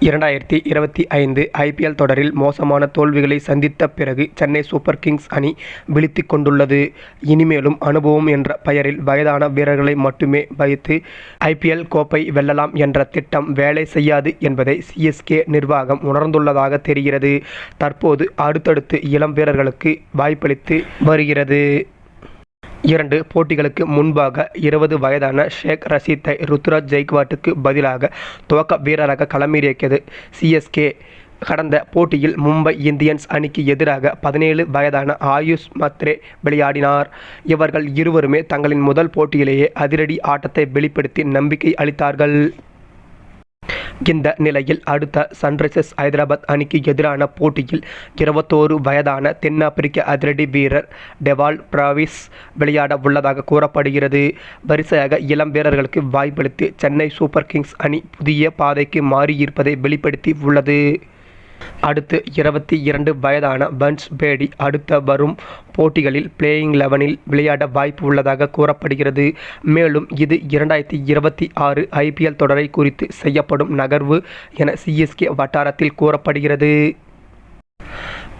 இரண்டாயிரத்தி இருபத்தி ஐந்து ஐபிஎல் தொடரில் மோசமான தோல்விகளை சந்தித்த பிறகு சென்னை சூப்பர் கிங்ஸ் அணி விழித்து கொண்டுள்ளது. இனிமேலும் அனுபவம் என்ற பெயரில் வயதான வீரர்களை மட்டுமே வைத்து ஐபிஎல் கோப்பை வெல்லலாம் என்ற திட்டம் வேலை செய்யாது என்பதை சிஎஸ்கே நிர்வாகம் உணர்ந்துள்ளதாக தெரிகிறது. தற்போது அடுத்தடுத்து இளம் வீரர்களுக்கு வாய்ப்பளித்து வருகிறது. இரண்டு போட்டிகளுக்கு முன்பாக இருபது வயதான ஷேக் ரஷீத்தை ருத்ராஜ் ஜெய்க்வாட்டுக்கு பதிலாக துவக்க வீரராக களமிறக்கியது. சிஎஸ்கே கடந்த போட்டியில் மும்பை இந்தியன்ஸ் அணிக்கு எதிராக பதினேழு வயதான ஆயுஷ் மத்ரே விளையாடினார். இவர்கள் இருவருமே தங்களின் முதல் போட்டியிலேயே அதிரடி ஆட்டத்தை வெளிப்படுத்தி நம்பிக்கை அளித்தார்கள். இந்த நிலையில் அடுத்த சன்ரைசர்ஸ் ஹைதராபாத் அணிக்கு எதிரான போட்டியில் இருபத்தோரு வயதான தென்னாப்பிரிக்க அதிரடி வீரர் டெவால் பிராவிஸ் விளையாட உள்ளதாக கூறப்படுகிறது. வரிசையாக இளம் வீரர்களுக்கு வாய்ப்பளித்து சென்னை சூப்பர் கிங்ஸ் அணி புதிய பாதைக்கு மாறியிருப்பதை வெளிப்படுத்தி உள்ளது அடுத்து இருபத்தி இரண்டு வயதான பன்ஸ் பேடி அடுத்த வரும் போட்டிகளில் பிளேயிங் லெவனில் விளையாட வாய்ப்பு உள்ளதாக கூறப்படுகிறது. மேலும் இது இரண்டாயிரத்தி இருபத்தி ஆறு ஐபிஎல் தொடரை குறித்து செய்யப்படும் நகர்வு என சிஎஸ்கே வட்டாரத்தில் கூறப்படுகிறது.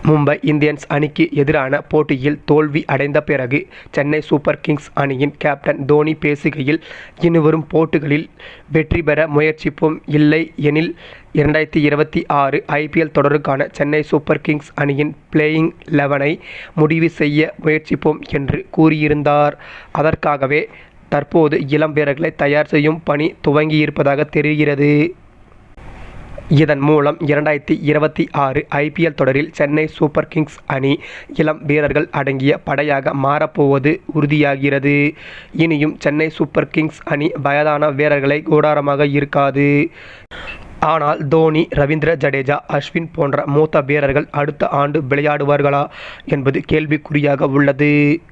மும்பை இந்தியன்ஸ் அணிக்கு எதிரான போட்டியில் தோல்வி அடைந்த பிறகு சென்னை சூப்பர் கிங்ஸ் அணியின் கேப்டன் தோனி பேசுகையில் இனிவரும் போட்டிகளில் வெற்றி பெற முயற்சிப்போம் இல்லை எனில் இரண்டாயிரத்தி இருபத்தி ஆறு ஐபிஎல் தொடருக்கான சென்னை சூப்பர் கிங்ஸ் அணியின் பிளேயிங் லெவனை முடிவு செய்ய முயற்சிப்போம் என்று கூறியிருந்தார். அதற்காகவே தற்போது இளம் வீரர்களை தயார் செய்யும் பணி துவங்கியிருப்பதாக தெரிகிறது. இதன் மூலம் இரண்டாயிரத்தி இருபத்தி ஆறு ஐபிஎல் தொடரில் சென்னை சூப்பர் கிங்ஸ் அணி இளம் வீரர்கள் அடங்கிய படையாக மாறப்போவது உறுதியாகிறது. இனியும் சென்னை சூப்பர் கிங்ஸ் அணி வயதான வீரர்களை கூடாரமாக இருக்காது ஆனால் தோனி ரவீந்திர ஜடேஜா அஸ்வின் போன்ற மூத்த வீரர்கள் அடுத்த ஆண்டு விளையாடுவார்களா என்பது கேள்விக்குறியாக உள்ளது.